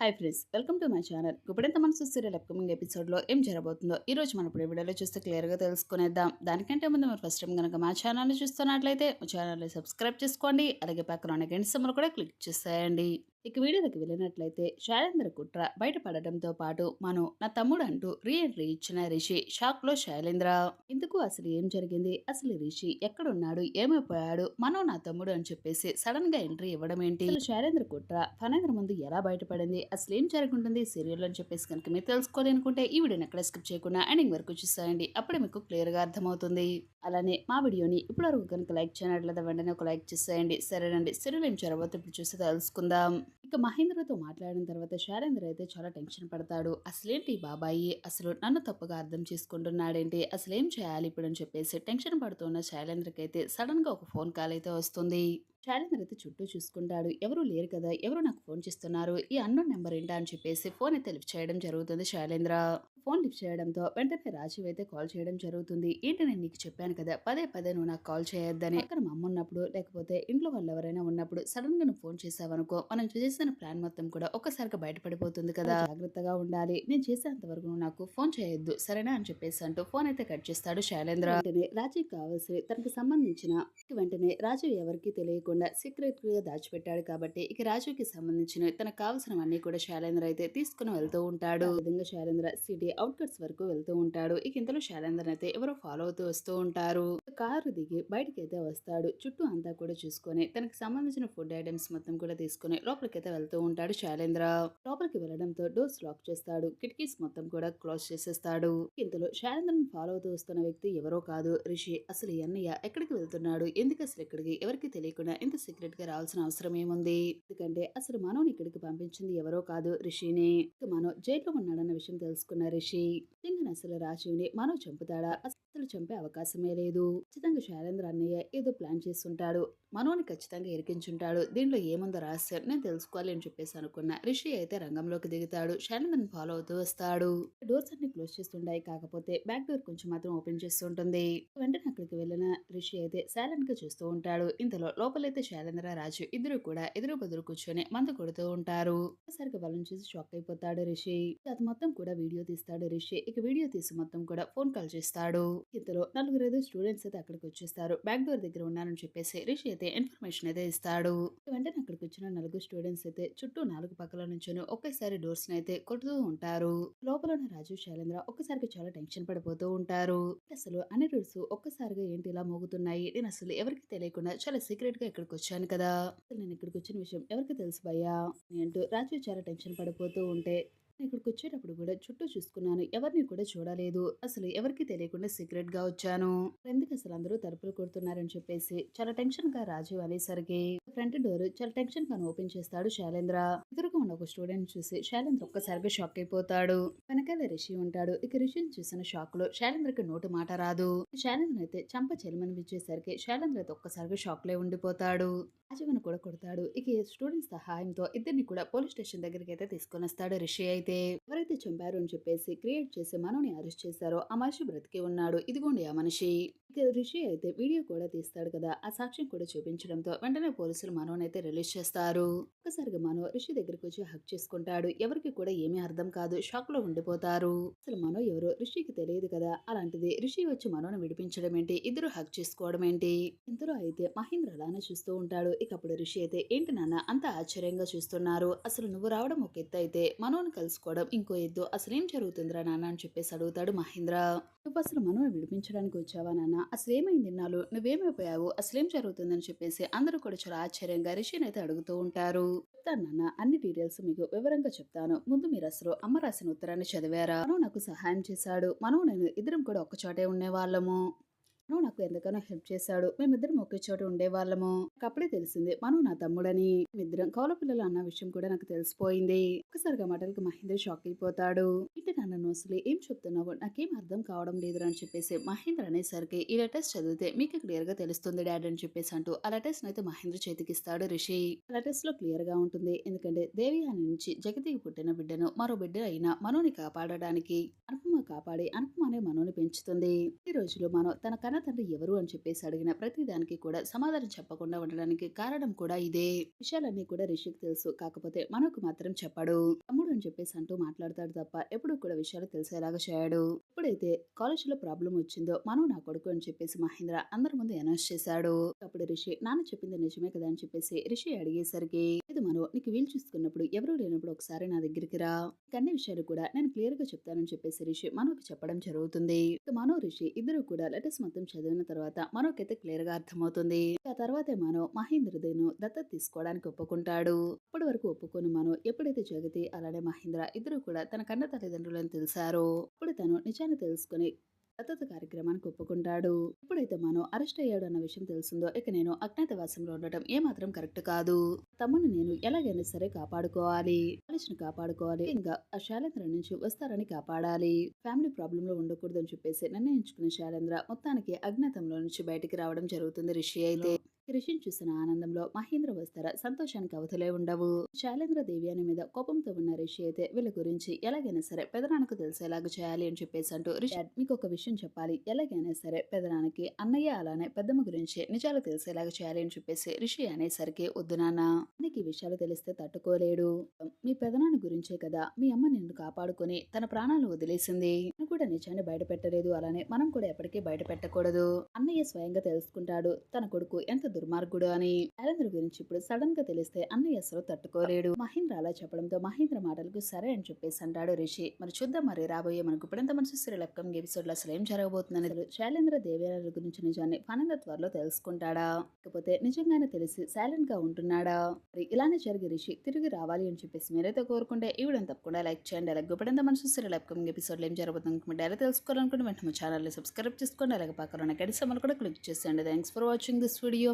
Hi friends welcome to my channel. ఇప్పుడెంత మనసు serial upcoming ఎపిసోడ్లో ఏం జరగబోతుందో ఈ రోజు మనం ఇప్పుడు వీడియోలో చూస్తే క్లియర్గా తెలుసుకునేద్దాం. దానికంటే ముందు మీరు ఫస్ట్ టైం కనుక మా ఛానల్ని చూస్తున్నట్లయితే మా ఛానల్ని సబ్స్క్రైబ్ చేసుకోండి. అలాగే పక్కన ఉన్న గంట కూడా క్లిక్ చేసేయండి. ఇక వీడియోకి వెళ్ళినట్లయితే శైలేంద్ర కుట్ర బయటపడడంతో పాటు మనం నా తమ్ముడు అంటూ రీ ఎంట్రీ ఇచ్చిన రిషి షాక్లో శైలేంద్ర. ఇందుకు అసలు ఏం జరిగింది? అసలు రిషి ఎక్కడున్నాడు? ఏమైపోయాడు? మనం నా తమ్ముడు అని చెప్పేసి సడన్గా ఎంట్రీ ఇవ్వడం ఏంటి? శైలేంద్ర కుట్ర ఫనేంద్ర ముందు ఎలా బయటపడింది? అసలు ఏం జరుగుంటుంది? సీరియల్ అని చెప్పేసి కనుక మీరు తెలుసుకోవాలి అనుకుంటే ఈ వీడియోని ఎక్కడ స్కిప్ చేయకుండా ఎండింగ్ వరకు చూసేయండి. అప్పుడే మీకు క్లియర్గా అర్థమవుతుంది. అలానే మా వీడియోని ఇప్పటివరకు కనుక లైక్ చేయనట్లయితే వెంటనే ఒక లైక్ చేసేయండి. సరేనండి. సీరియల్ ఏం జరగబోతే ఇప్పుడు చూసి తెలుసుకుందాం. ఇక మహేంద్రతో మాట్లాడిన తర్వాత శారేంద్ర అయితే చాలా టెన్షన్ పడతాడు. అసలేంటి బాబాయి? అసలు నన్ను తప్పుగా అర్థం చేసుకుంటున్నాడేంటి? అసలు ఏం చేయాలి ఇప్పుడు అని చెప్పేసి టెన్షన్ పడుతున్న శైలేంద్రకైతే సడన్గా ఒక ఫోన్ కాల్ అయితే వస్తుంది. శైలేంద్ర అయితే చుట్టూ చూసుకుంటాడు ఎవరు లేరు కదా ఎవరు నాకు ఫోన్ చేస్తున్నారు ఈ అన్నోన్ నెంబర్ ఏంటా అని చెప్పేసి ఫోన్ అయితే లిఫ్ట్ చేయడం జరుగుతుంది శైలేంద్ర. ఫోన్ లిఫ్ట్ చేయడంతో వెంటనే రాజీవ్ అయితే కాల్ చేయడం జరుగుతుంది. ఏంటి నేను నీకు చెప్పాను కదా పదే పదే నువ్వు నాకు కాల్ చేయొద్దని. అక్కడ మా అమ్మ ఉన్నప్పుడు లేకపోతే ఇంట్లో వాళ్ళు ఎవరైనా ఉన్నప్పుడు సడన్గా నువ్వు ఫోన్ చేసావనుకో మనం చేసిన ప్లాన్ మొత్తం కూడా ఒక్కసారిగా బయటపడిపోతుంది కదా. జాగ్రత్తగా ఉండాలి. నేను చేసేంత వరకు నువ్వు నాకు ఫోన్ చేయొద్దు సరేనా అని చెప్పేసి అంటూ ఫోన్ అయితే కట్ చేస్తాడు శైలేంద్ర. వెంటనే రాజీవ్ కావాల్సి తనకు సంబంధించిన వెంటనే రాజీవ్ ఎవరికి తెలియకుండా సీక్రెట్గా దాచిపెట్టాడు కాబట్టి ఇక రాజుకి సంబంధించిన తనకు కావాల్సినవన్నీ కూడా శైలేంద్ర అయితే తీసుకుని వెళ్తూ ఉంటాడు. విధంగా శైలేంద్ర సిటీ అవుట్కట్స్ వరకు వెళ్తూ ఉంటాడు. ఇక ఇంతలో శైలేంద్ర అయితే ఎవరో ఫాలో అవుతూ వస్తూ ఉంటారు. కారు దిగి బయటికి అయితే వస్తాడు. చుట్టూ అంతా కూడా చూసుకొని తనకి సంబంధించిన ఫుడ్ ఐటమ్స్ మొత్తం కూడా తీసుకుని లోపలికైతే వెళ్తూ ఉంటాడు శైలేంద్ర. లోపలికి వెళ్ళడంతో డోర్స్ లాక్ చేస్తాడు. కిటికీస్ మొత్తం కూడా క్లోజ్ చేసేస్తాడు. ఇంతలో శైలేంద్రని ఫాలో అవుతూ వస్తున్న వ్యక్తి ఎవరో కాదు. రిషి అసలు ఈ అన్నయ్య ఎక్కడికి వెళ్తున్నాడు? ఎందుకు అసలు ఇక్కడికి? ఎవరికి తెలియకుండా ఇంత సీక్రెట్గా రావాల్సిన అవసరం ఏముంది? ఎందుకంటే అసలు మనోని ఇక్కడికి పంపించింది ఎవరో కాదు రిషిని. మనో జైల్లో ఉన్నాడన్న విషయం తెలుసుకున్న రిషి నిజంగా అసలు రాజీవ్ని మనో చంపుతాడా? అసలు చంపే అవకాశమే లేదు. ఖచ్చితంగా శైలేంద్ర అన్నయ్య ఏదో ప్లాన్ చేస్తుంటాడు. మనోని ఖచ్చితంగా ఇరికించుంటాడు. దీనిలో ఏముందో రహస్యం నేను తెలుసుకోవాలి అని చెప్పేసి అనుకున్న రిషి అయితే రంగంలోకి దిగుతాడు. శైలేంద్రని ఫాలో అవుతూ వస్తాడు. డోర్స్ అన్ని క్లోజ్ చేస్తుంటాయి. కాకపోతే బ్యాక్ డోర్ కొంచెం మాత్రం ఓపెన్ చేస్తుంటుంది వెంటనే అక్కడికి వెళ్ళిన రిషి అయితే సైలెంట్గా చూస్తూ ఉంటాడు. ఇంతలో లోపలైతే శైలేంద్ర రాజు ఇద్దరు కూడా ఎదురు బదురు కూర్చొని మందు కొడుతూ ఉంటారు. సరిగ్గా బలం చూసి షాక్ అయిపోతాడు రిషి. అది మొత్తం కూడా వీడియో తీస్తాడు రిషి. ఇక వీడియో తీసి మొత్తం కూడా ఫోన్ కాల్ చేస్తాడు. ఇంతలో నలుగురు ఐదు స్టూడెంట్స్ అయితే అక్కడికి వచ్చేస్తారు. బ్యాక్ డోర్ దగ్గర ఉన్నారని చెప్పేసి రిషి అయితే ఇన్ఫర్మేషన్ అయితే ఇస్తాడు. వెంటనే అక్కడికి వచ్చిన నలుగురు స్టూడెంట్స్ అయితే చుట్టూ నాలుగు పక్కల నుంచొని ఒకేసారి డోర్స్ అయితే కొడుతూ ఉంటారు. లోపల ఉన్న రాజు శైలేంద్ర ఒక్కసారికి చాలా టెన్షన్ పడిపోతూ ఉంటారు. అసలు అన్ని డోర్స్ ఒక్కసారిగా ఏంటి ఇలా మోగుతున్నాయి? నేను అసలు ఎవరికి తెలియకుండా చాలా సీక్రెట్గా ఇక్కడికి వచ్చాను కదా! అసలు నేను ఇక్కడికి వచ్చిన విషయం ఎవరికి తెలుసు భయ్యా? అంటూ రాజు చాలా టెన్షన్ పడిపోతూ ఉంటే ఇక్కడికి వచ్చేటప్పుడు కూడా చుట్టూ చూసుకున్నాను. ఎవరిని కూడా చూడలేదు. అసలు ఎవరికి తెలియకుండా సీక్రెట్గా వచ్చాను. ఎందుకు అసలు అందరూ తలుపులు కొడుతున్నారని చెప్పేసి చాలా టెన్షన్గా రాజు అనేసరికి ఫ్రంట్ డోర్ చాలా టెన్షన్గా ఓపెన్ చేస్తాడు శైలేంద్ర. ఎదురుగా ఉన్న ఒక స్టూడెంట్ చూసి శైలేంద్ర ఒక్కసారిగా షాక్ అయిపోతాడు. వెనకాల రిషి ఉంటాడు. ఇక రిషిని చూసిన షాక్లో శైలేంద్రకి నోటు మాట రాదు. శైలేంద్ర అయితే చంప చెలమనిపించేసరికి శైలేంద్ర అయితే ఒక్కసారిగా షాక్లో ఉండిపోతాడు. రాజీవను కూడా కొడతాడు. ఇక స్టూడెంట్స్ సహాయంతో ఇద్దరిని కూడా పోలీస్ స్టేషన్ దగ్గరికి అయితే తీసుకొని వస్తాడు రిషి అయితే. ఎవరైతే చంపారు అని చెప్పేసి క్రియేట్ చేసి మనోని అరెస్ట్ చేశారో ఆ మనిషి బ్రతికి ఉన్నాడు. ఇదిగోండి ఆ మనిషి. ఇక రిషి అయితే వీడియో కూడా తీస్తాడు కదా. ఆ సాక్ష్యం కూడా చూపించడంతో వెంటనే పోలీసులు మనోని అయితే రిలీజ్ చేస్తారు. ఒక్కసారిగా మనో రిషి దగ్గరికి వచ్చి హక్ చేసుకుంటాడు. ఎవరికి కూడా ఏమీ అర్థం కాదు. షాక్లో ఉండిపోతారు. అసలు మనో ఎవరో రిషికి తెలియదు కదా. అలాంటిది రిషి వచ్చి మనోని విడిపించడం ఏంటి? ఇద్దరు హక్ చేసుకోవడం ఏంటి? ఇంతలో అయితే మహేంద్ర అలానే చూస్తూ ఉంటాడు. ఇక అప్పుడు రిషి అయితే ఏంటి నాన్న అంత ఆశ్చర్యంగా చూస్తున్నారు? అసలు నువ్వు రావడం ఒక ఎత్తు అయితే మనోని కలుసుకోవడం ఇంకో ఎద్దు అసలేం జరుగుతుందిరా నాన్న? అని చెప్పేసి అడుగుతాడు మహేంద్ర. నువ్వు అసలు మనోని విడిపించడానికి వచ్చావా నాన్న? అసలు ఏమైంది నాలు నువ్వేమైపోయావు? అసలేం జరుగుతుందని చెప్పేసి అందరూ కూడా చాలా ఆశ్చర్యంగా రిషిని అయితే అడుగుతూ ఉంటారు. చెప్తాను నాన్న అన్ని డీటెయిల్స్ మీకు వివరంగా చెప్తాను. ముందు మీరు అసలు అమ్మ రాసిన ఉత్తరాన్ని చదివారా? మనో నాకు సహాయం చేశాడు. మనం నేను ఇద్దరం కూడా ఒక్క చోటే ఉండేవాళ్ళము నువ్వు నాకు ఎంతగానో హెల్ప్ చేశాడు? మేమిద్దరం ఒకే చోట ఉండేవాళ్ళము. నాకు అప్పుడే తెలిసింది మనం నా తమ్ముడని. మేమిద్దరం కౌల పిల్లలు అన్న విషయం కూడా నాకు తెలిసిపోయింది. ఒక్కసారిగా మాటలకు మహేంద్ర షాక్ అయిపోతాడు. ఇంటి నాన్న నువ్వు ఏం చెప్తున్నావు? నాకేం అర్థం కావడం లేదు అని చెప్పేసి మహేంద్ర అనేసరికి ఈ లెటర్స్ చదివితే మీకు క్లియర్గా తెలుస్తుంది డాడీ అని చెప్పేసి అంటూ ఆ లెటర్స్ అయితే మహేంద్ర చేతికిస్తాడు రిషి. ఆ లెటర్స్లో క్లియర్గా ఉంటుంది ఎందుకంటే దేవి అని నుంచి జగతికి పుట్టిన బిడ్డను మరో బిడ్డ అయిన మనోని కాపాడడానికి అనుపమ కాపాడి అనుపమ అనే మనోని పెంచుతుంది. ఈ రోజులో మనో తన కన్న తండ్రి ఎవరు అని చెప్పేసి అడిగిన ప్రతి దానికి కూడా సమాధానం చెప్పకుండా ఉండడానికి కారణం కూడా ఇదే. విషయాలన్నీ కూడా రిషికి తెలుసు. కాకపోతే మనకు మాత్రం చెప్పాడు. తమ్ముడు అని చెప్పేసి అంటూ మాట్లాడతాడు తప్ప ఎప్పుడు కూడా విషయాలు తెలిసేలాగా చేయడు. ఎప్పుడైతే కాలేజీలో ప్రాబ్లం వచ్చిందో మనం నా కొడుకు అని చెప్పేసి మహేంద్ర అందరి ముందు అనౌన్స్ చేశాడు. అప్పుడు రిషి నాన్న చెప్పింది నిజమే కదా అని చెప్పేసి రిషి అడిగేసరికి ఇది మనం నీకు వీలు చూసుకున్నప్పుడు ఎవరూ లేనప్పుడు ఒకసారి నా దగ్గరికి రా. అన్ని విషయాలు కూడా నేను క్లియర్గా చెప్తానని చెప్పేసి రిషి మనోకి చెప్పడం జరుగుతుంది. మనో రిషి ఇద్దరు కూడా లెటర్స్ మొత్తం చదివిన తర్వాత మనోకైతే క్లియర్గా అర్థమవుతుంది. ఆ తర్వాతే మనో మహేంద్రదేను దత్తత తీసుకోవడానికి ఒప్పుకుంటాడు. అప్పటి వరకు ఒప్పుకొని మనో ఎప్పుడైతే జగతి అలానే మహేంద్ర ఇద్దరు కూడా తన కన్న తల్లిదండ్రులను తెలిసారో అప్పుడు తను నిజాన్ని తెలుసుకుని దత్తత కార్యక్రమానికి ఒప్పుకుంటాడు. ఎప్పుడైతే మనం అరెస్ట్ అయ్యాడు అన్న విషయం తెలిసిందో ఇక నేను అజ్ఞాతవాసంలో ఉండటం ఏమాత్రం కరెక్ట్ కాదు. తమ్ముని నేను ఎలాగైనా సరే కాపాడుకోవాలి. కాలేజ్ని కాపాడుకోవాలి. ఇంకా ఆ శైలేంద్ర నుంచి వస్తారని కాపాడాలి. ఫ్యామిలీ ప్రాబ్లం లో ఉండకూడదని చెప్పేసి నిర్ణయించుకున్న శైలేంద్ర మొత్తానికి అజ్ఞాతంలో నుంచి బయటికి రావడం జరుగుతుంది రిషి అయితే. రిషిని చూసిన ఆనందంలో మహేంద్ర వస్తార సంతోషానికి అవధులే ఉండవు. శైలేంద్ర దేవ్యాని మీద కోపంతో ఉన్న రిషి అయితే వీళ్ళ గురించి ఎలాగైనా సరే పెదనాన్నకు తెలిసేలాగా చేయాలి అని చెప్పేసి అంటూ రిషి "డాడ్, మీకు ఒక విషయం చెప్పాలి. ఎలాగైనా సరే పెదనాన్నకి అన్నయ్య అలానే పెద్దమ్మ గురించి నిజాలు తెలిసేలాగా చేయాలి అని చెప్పేసి రిషి అనేసరికి వద్దు నాన్న. నీకు ఈ విషయాలు తెలిస్తే తట్టుకోలేడు. మీ పెదనాన్న గురించే కదా మీ అమ్మ నిన్ను కాపాడుకొని తన ప్రాణాలు వదిలేసింది. నేను కూడా నిజాన్ని బయట పెట్టలేదు అలానే మనం కూడా ఎప్పటికీ బయట పెట్టకూడదు అన్నయ్య స్వయంగా తెలుసుకుంటాడు తన కొడుకు ఎంత దుర్మార్గుడు అని నరేంద్ర గురించి ఇప్పుడు సడన్గా తెలిస్తే అన్నయ్య అసలు తట్టుకోలేడు. మహేంద్ర అలా చెప్పడంతో మహేంద్ర మాటలకు సరే అని చెప్పేసి అంటాడు రిషి. మరి చూద్దాం మరి రాబోయే మనకు ఇప్పుడంత మనసు సీరియల్ అప్కమింగ్ ఎపిసోడ్లో అసలు ఏం జరగబోతుందని శైలేంద్ర దేవేరాల గురించి నిజాన్ని ఫనంద త్వరలో తెలుసుకుంటాడా? లేకపోతే నిజంగానే తెలిసి సైలెంట్గా ఉంటున్నాడా? మరి ఇలానే జరిగి రిషి తిరిగి రావాలి అని చెప్పేసి మీరైతే కోరుకుంటే ఈ వీడియోని తప్పకుండా లైక్ చేయండి. అలాగే ఇప్పుడంత మనసు సీరియల్ అప్కమింగ్ ఎపిసోడ్ ఏం జరగబోతుంది ఎలా డైరెక్ట్ తెలుసుకోవాలనుకుంటే వెంటనే మా ఛానల్ సబ్స్క్రైబ్ చేసుకోండి. అలాగే పక్కన ఉన్న గడిసమ్మలు కూడా క్లిక్ చేసేయండి. Thanks for watching this video